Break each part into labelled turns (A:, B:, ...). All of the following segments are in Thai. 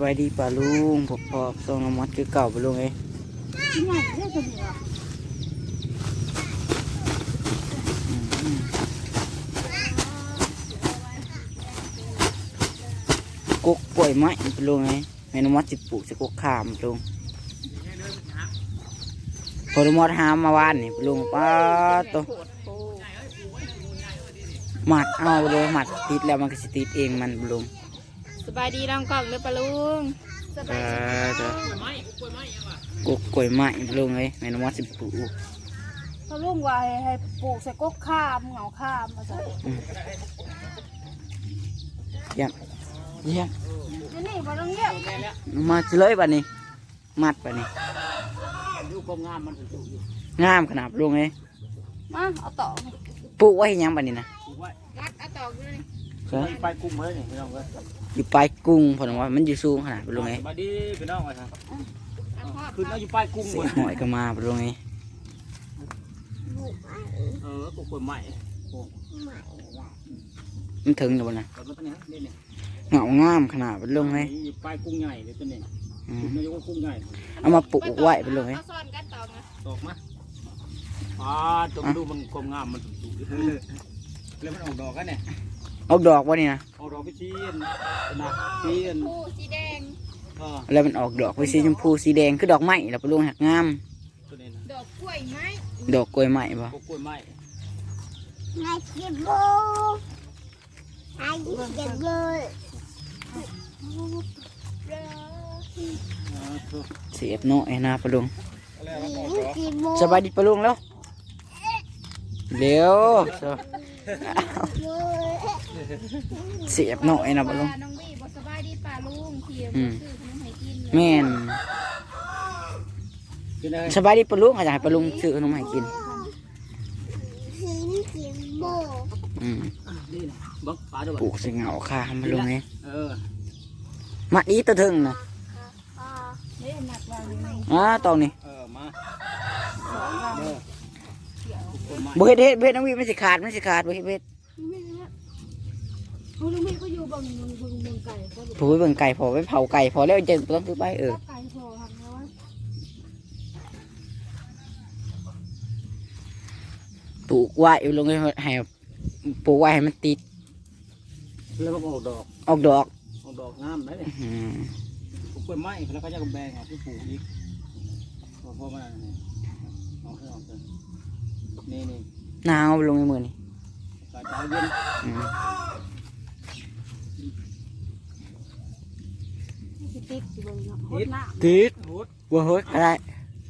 A: บายดีป่าลุงพบพอบทรงน้ำมัดคือเก่าป่าลุงเอ้ย
B: ที่ใหญ่ได้จะเหลือ
A: กกกล้วยไม้ป่าลุงเอ้แม่น้ำมัดสิปลูกสิกกขามป่าลุงพอน้ำมัดหามมาวานนี่ป่าลุงป้าตัวหมัดเอาเลยหมัดติดแล้วมันก็สิติดเองมันป่าลุง
B: สบายดีน้องกล่องเลยปะลุงสบา
A: ป้าย
B: ดี
A: ดตัวกกกล้วยไม้ป่าลุงเอ้ยแม่น้ำมัดสิปลูก
B: ปะลุงว่าให้ให้ปลูกใส่กกข้ามเหงาข้ามมาใส่
A: เยี่ยมเยี่ยม
B: นี่นี่ปะลุงเนี่ย
A: มาสิเลยบัดนี้ มัดบัดนี้
C: ดูกงามมันถูกอยู่
A: งามขนาดป่าลุงเอ้ย
B: มาเอาต่อ
A: ปลูกไว้ให้หยังบัดนี้นะ
C: ถูกไว้
B: รัดเอาต่ออยู่ นี่
A: ครับ
C: ไปกุ้งเลยนี่พี่น้องเอ้ย
A: อยู่ปลายกุ้งเพอว่ามันอยู่สูงขนาดป่าลุงเอ้ย
C: มาดีพี่น้องเลยครับ
B: เอาทอด
C: ขึ้นแล้วอยู่ปลายกุ้ง
A: เสี
C: หม
A: ย
C: ด
A: หอยก็มาป่าลุงเอ้ย
C: เออกุ้งกล้วยใหม่โอ้
A: มันถึงแล้วบ่นะ
C: ตอนนี้นี่นี่
A: เหงางามขนาดป่าลุงเอ้ย
C: อยู่ปลายกุ้งใหญ่เลยตัวนี้
A: อืม
C: ขึ้นแล้วอยู่กุ้งใหญ่
A: เอามาปลูกไว้ป่าลุงเอ้ย
B: เอาซ่อนกันต่อนะ
C: ตกมาอ่าจงดูมันกลมงามมันถูกแล้วมันออกดอกกันเนี่ย
A: เอาดอกวะนี่นะ
C: ออกดอกไปชี้นะชี้
B: ผู้สีแดง
C: เออ
A: แล้วมันออกดอกไปสีชมพูสีแดงคือดอกไม้แล้วป่าลุงหักงาม
C: ตัวนี้นะ
B: ดอกกล้วยไม้
A: ดอกกล้วยไม้บ่
C: กุ้งกล้วยใหม่
D: ไงกินโบไอ้กินโบ
C: อ่าถูก
A: เสียบน้อยนะป่าลุง
C: แล้วมันออกดอก
D: กินโบ
A: สบายดีป่าลุงแล้ว เร็วเสียบน้อยนะป่าลุง
B: ว่าน้องบี้บ่สบายดีป่าลุงเที่ยว
A: อืม
B: ซื้อขนมให้กิน
A: แม่น
C: กินเลย
A: สบายดีป่าลุงอาจจะให้ป่าลุงซื้อขนมให้กิน
D: กินกินโบ
A: อืม
C: นี่นะบักปลาด้วย
A: ปลูกสิเหงาคามป่าลุงเอ้ย
C: เออ
A: มัดอีตะถึงนะ
B: เฮ้ยหนักวางอยู่ใน
A: อ่าตองนี่
C: เออมา
B: สองวาง
C: เด้อกุ้งใหม่
A: บ่เฮ็ดเฮ็ดเฮ็ดน้องวีมันสิขาดมันสิขาดบ่เฮ็ดเฮ็ด
B: ไม่นะเขาลุงพี่ก็อยู่บางเมืองเมืองเมืองไก่ก็
A: ถูไปเบิ่งไก่พอไปเผาไก่พอแล้วจะต้องซื้อไปเออ
B: ไก่พอทำแล้วว่า
A: ปลูกไว้อยู่ลงให้ให้ปลูกไว้ให้มันติด
C: แล้วก็ออกดอก
A: ออกดอก
C: ออกดอกงามเลย
A: อืม
C: ปลูกกล้วยไม้แล้วก็จะกำแบงอะที่ปลูกอีกพอพอมาเนี่ยเอาขึ้นออกเลยนี่นี่
A: หนาวลงในมือนี่
C: กาเช้าเย็น
A: อืม
B: สิติดสิเบิ่งเนาะหดหน้า
A: ติด
C: พุด
A: บ่เฮ็ดอะไร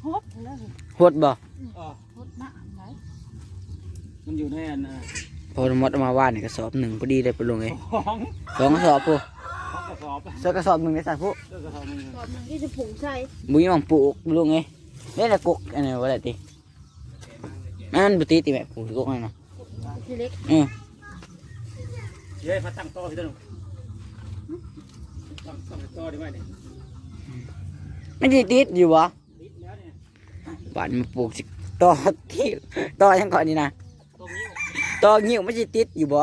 B: หดแล้ว
A: หดบ่
C: อ๋อ
B: หดหน้าไหน
C: มันอยู่ในอันน่ะ
A: พอหมดเอามาว่านนี่กระสอบหนึ่งพอดีเลยไปลงเลย
C: ของ
A: สองกระสอบพู
C: ของกระสอบ
A: สองกระสอบหนึ่งในสัตว์พู
C: เลือกกระสอบนึง
B: ตอนนึงที่จะปลูกใส่
A: บุยมังปลูกลงไงนี่แหละกกอันนี้ว่าอะไรติ มันบุตรีติแม่ปลูกกกนั่นนะ
B: ทีเล็ก
A: อือ
C: เย้ยมาตั้งโต๊ะที่ตรงตั้งตั้งโต๊ะดีไหมเนี่ย
A: ไม่ได้ติดอยู่บ่
C: ติดแล้วเนี่ย
A: บ้านมาปลูกสิต่อที่ต่อยังก่อนนี่นะ
C: ตรงนี้
A: ต่องิ้วไม่ใช่ติดอยู่บ่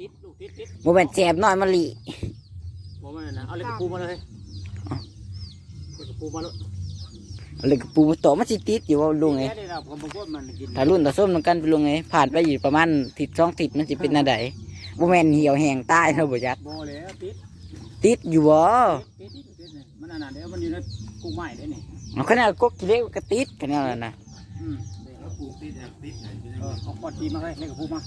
C: ติดลูกติดติด
A: โมเป็นแจบน้อยมะลิ
C: บอกมาเลยนะเอาเหล็กกระปูมาเลยเหล็กกระปูมาเลย
A: เอาเลยกระปูมาต่อมันสิติดอยู่ว่าลุงไง
C: ได้เราผมบอกว่ามันกิน
A: ถ้ารุ่นต่อส้มนำกันไปลุงไงผ่านไปอยู่ประมาณติดสองติดมันสิเป็นอะไรโมแมนเหี่ยวแห้งตายเนาะบ่ยัก
C: โบแล้วติด
A: ติดอยู่บ่
C: ติดติดติดเนี่ยมันอันนั้นเดี๋ยวมันอยู่ในกุ้งไม้ได้เนี่ย
A: เอาขนาดกกกิเล็กก็ติดขนาดนั้นนะ
C: อืมเออเอาขวดทีมาให้เหล็กกระปูมา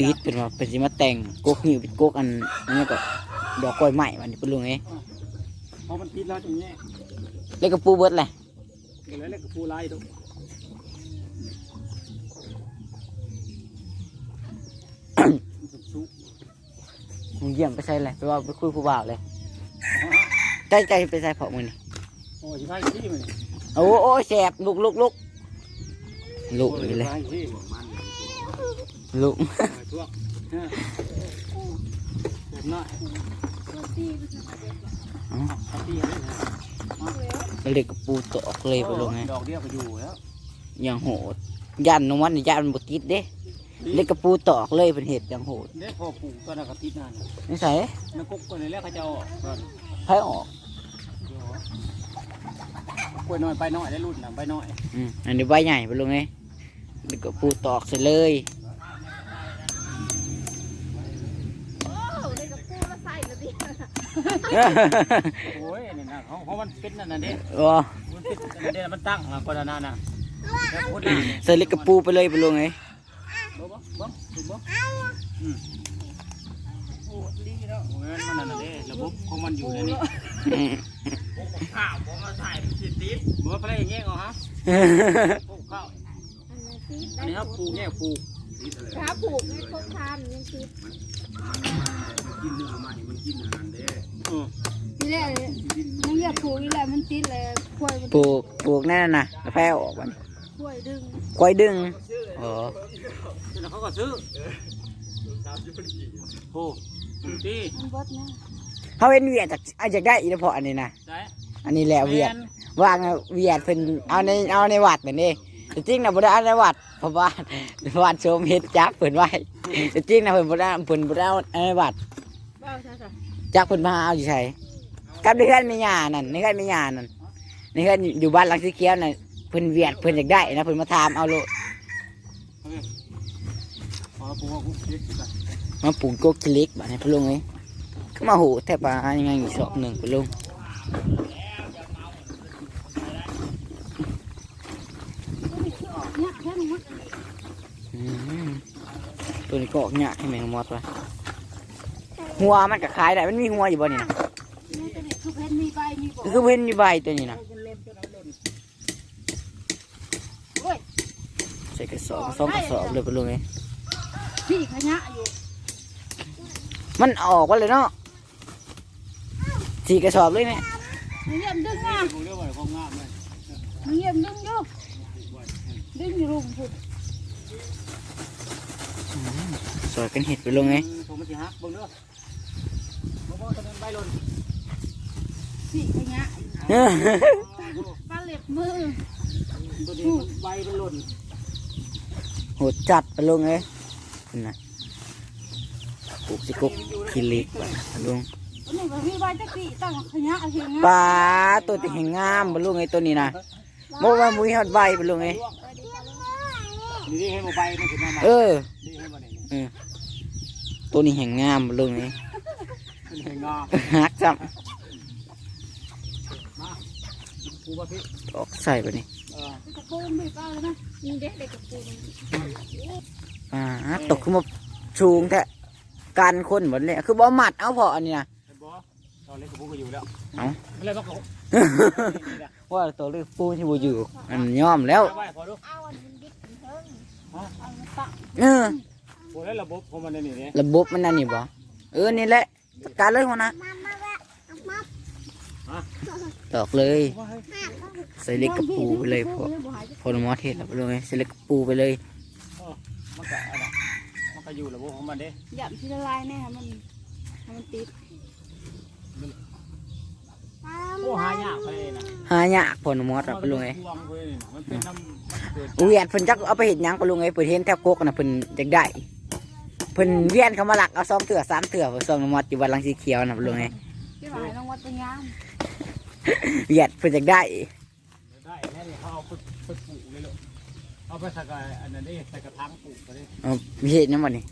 A: ติดเป็นว่าเป็นสิมาแต่งกกหิ้วเป็นกกอันนี้ก็ดอกกล้วยไม้วันนี้ไปลุงไง
C: พอมันติดแล้วตรงนี้
A: แล้วกระปูเบิดเลย
C: เดี๋ยวเหล็กกระปูลายดูสุก
A: มึงเยี่ยมไปใส่เลยไปว่าไปคุยผู้บ่าวเลยใจใจไปใส่เผามือนี่
C: โอ้ยไฟที่มัน
A: โอ้โอ้แสบลุกลุกลุกลุกอยู่เลย
C: ไฟที่
A: ลุก
C: ทั่วแบบน้อยตีอะไร
A: เลยกระปูตอกเลยไปลงไง
C: ดอกเดียวก็อยู่แล้ว
A: อย่างโหดยันนวันนี่ยันบติดเด้เล็กกระปูตอกเลยเป็นเห็ดอย่างโหด
C: เด็กพอปลูกตอนนั้นก็ติดนาน
A: นี่ใส่
C: มันกุ๊กคนเลยแล้วเขาจะเอาออกก่อน
A: ไผ่ออก
C: กล้วยน้อยไปน้อยได้รุ่นน่ะไปน้อย
A: อืมอันนี้ใบใหญ่ไปลงไงเล็กกระปูตอกใส่เลย
C: โอ้ยนี่นะเขาเขามันเป็นนั่นน่ะเด้
A: โอ้
C: มันเป็นนั่นเด้มันตั้งมาก่อนนั่นน่ะแล้วพูดได้
A: ใส่เล็กกระปูไปเลยไปลงไง
C: บ่บ่บ่ถูกบ่อืมโอ้ดีแล้วโอ้ยมันนั่นน่ะเด้ระบบของมันอยู่ในนี้
A: อืม
C: ข้าวผมมาใส่สิติดบ่ไปได้อย่างเงี้ยเหรอฮะปลูกข้าว
B: อันนั้นติด
C: อันนี้ครับปลูกเนี่ยปลูก
B: ขาผูกให้คงทานยังติด
C: อืม
B: นี่แหละยังอยากผูกนี่แหละมันติดเลยควายมัน
A: ปลูกปลูกนั่นน่ะแล้วแพ้ออกมัน
B: ควายดึง
A: ควายดึงอ๋อ
C: แล้วเขาก็ซื้อโอ้ดี
B: มันเบิดนะ
A: เขาเป็นเวียดจากอาจากได้อีกเพราะอันนี้นะ
C: ใช่
A: อันนี้แหละเวียดวางเอาเวียดเป็นเอาในเอาในวัดแบบนี้แต่จริงนะบ่ได้เอาในวัด เพราะว่าวัดโชมเฮ็ดจักเพิ่นไว้แต่จริงนะเพิ่นบ่ได้เพิ่นบ่ได้เอาในวัด
B: บ้าใช่ใช่
A: จักเพิ่นมาเอาอยู่ไสกับในเฮือนมีหญ้านั่นในเฮือนมีหญ้านั่นในเฮือนอยู่บ้านหลังสีเขียวนั่นเพิ่นเวียดเพิ่นอยากได้นะเพิ่นมาถามเอาโลด
C: พอปลูกกุ๊กเล็กกัน
A: มาปลูกกกขี้เหล็กบัดนี้พะลุงเอ้ยก็มาโหแทบว่ายังไงอยู่สอบหนึ่งพะลุง
B: เนี่ยแค่นี้มัน
A: อืม ตัวนี้ก็ออกยากให้แมงมอดวะหัวมันก็ขายได้ มันมีหัวอยู่บ่นี่นะ
B: นี่ตัวนี้คือเพนมีใบมีบ่
A: คือเพิ่นมีใบตัวนี้นะ
B: โอ้ย
A: ใส่กระสอบสองกระสอบเลยพะลุงเอ้ย
B: พี่ขยะอยู่
A: มันออกว่าเลยเนาะสี่กระสอบเลยเนี่ย
B: มันเยี่ยมดึงอะ
C: ปลูกเรียกว่าความงามเลย
B: มันเยี่ยมดึงอ ยู่ดึงอยู่รุมพุ่น
A: สวยเป็นเห็ดไปลงไง
C: ผมมันจะหักเบิ่งเด้อบ่บ่ตอนนั้นใบหล่น
B: พี่ขยะปลาเล็บมือ
C: ตัวนี้ใบมันหล่น
A: โหดจัดไปลงเอ้ยนี่นะปลูกสิกกขี้เหล็กไปลุง
B: ตัวนี้ก็มีใบตะกี้ตั้งขยะเฮียง
A: ปลาตัวที่แห่งงามไปลงไอ้ตัวนี้นะบ่ว่ามุ้ยฮอดใบไปลงไง
C: นี่ได้ให้บ่ใบมันขึ้นมาใหม่
A: เออ
C: นี่ให้บ่ได้
A: เออตัวนี้แห่งงามไปลงไง
C: เป็นแห่งงาม
A: ฮักจับ
C: ปลูกบ่พี่
A: ออกใส่ไปนี่
C: เออก
B: ระปูไม่ปลาเลยนะนี่เด็กเด็กกระปู
A: อ่าตกขึ้นมาชูงแท้การคนหมดเลยคือบ่หมัดเอาพออันนี้นะ
C: เห็นบ่ตอนเล็กกับพวกก็อยู่แล้ว
A: เอ้า
C: อะไรบ่เขา
A: ว่าตัวเลือกปูที่บ่อยู่อันยอมแล้ว
C: ไว้พอดู
D: เอาอันนี้ดิบเพิ่ง
B: เอามาตั้ง
A: เออ
C: โอ้แล้วระบบของมันนี่นี่
A: ระบบมันนั่นนี่บ่เออนี่แหละจัดการเลยหัวหนะ
D: มามาแวะมา
A: ตอกเลย
C: ว่าให้
A: ใส่เล็กกระปูไปเลยพอพอหมอเทศแล้วไปเลยใส่เล็กกระปูไปเลย
C: มันก็อะไรมันก็อยู่ระบบของมันเด้
B: หยับที่ละลายแน่มันมันติด
C: โอ้หายากไปเลยนะ
A: หายากพอหมอดไปเลย
C: พวงเว้ยมันเป็นน้ำมัน เกิด
A: เวียนเพิ่นจักเอาไปเห็ดหยังไปลุงไอ้เพิ่นเห็นแทบกกน่ะเพิ่นอยากได้เพิ่นเวียนเขามาหลักเอาสองเถื่อสามเถื่อเพิ่นส่งหมอดอยู่บ้านหลังสีเขียวน่ะไปลุงไอ้
B: ที่หมายน้องวัดเป็นงาม
A: เวียนเพิ่นอยากได้
C: ได้แค่นี้เขาเอาไปไปปลูกเลยลูกเอาไปใส่กระอันนั้นได้ใส่กระถางปลูกไปเลย
A: เอาเห็ดน้ำมันนี่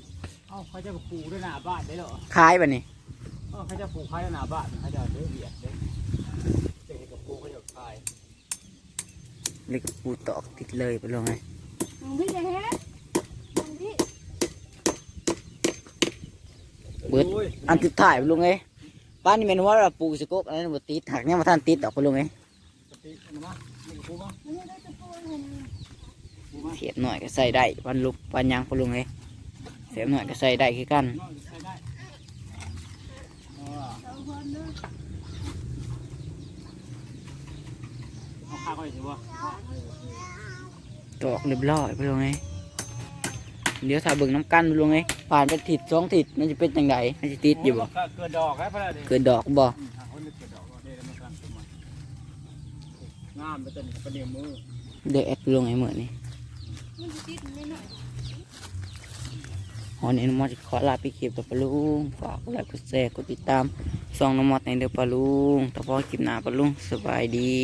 C: เอ้าเขาจะปลูกด้วยหน้าบ้านได้เหรอ
A: ขายบัดนี้
C: เออเขาจะปลูกขายด้วยหน้าบ้านเขาจะเดือดเบียดเด้จะเห็นกับปลูกเขาจะขาย
A: เล็กกระปูตอกติดเลยไปลุงไอ้
B: มึงพี่จะเฮ็ดมึงพี่
A: เบิดอันสุดท้ายไปลุงไอ้ป้านนี่แม่นว่าเราปลูกสกกอันนั้นบ่ติดหักเนี่ยมาท่านติดดอกไปลุงไอ้
C: สติมันมามันปลูกมา
B: มันไม่ได้จะปูเลยนะ
C: ปลูกมา
A: เสียบหน่อยก็ใส่ได้ปันลุกปันหยังไปลุงไอ้เสียบหน่อยก็ใส่ได้คือกัน
C: น้อยใส่ได้ เออ
B: เอาคนเด้อ
C: เอาข้าวก็ได้สิวะ
A: ตอกเรียบร้อยไปลุงไอ้เดี๋ยวถ้าเบิ่งน้ำกันไปลุงไอ้ผ่านไปถิดสองถิดมันจะเป็นจังไดมันจะติดอยู่บ่
C: เกิดดอกแล้วพอดี
A: เกิดดอกบ่
C: อืมหาคนนึกเกิดดอกว่าได้แล้วมันกำลังขึ้นมางามไปจนประเดี๋ยวมือ
A: เดี๋ยวแอดไปลุงไอ้เหมือนนี่
B: มันจะติดไม่หน่อย
A: วันนี้น้องมอสขอลาไปคลิปกับปะลุงฝากกดไลค์กดแชร์กดติดตามส่องน้องมอสในเด้อปะลุงแต่พอคลิปหน้าปะลุงสบายดี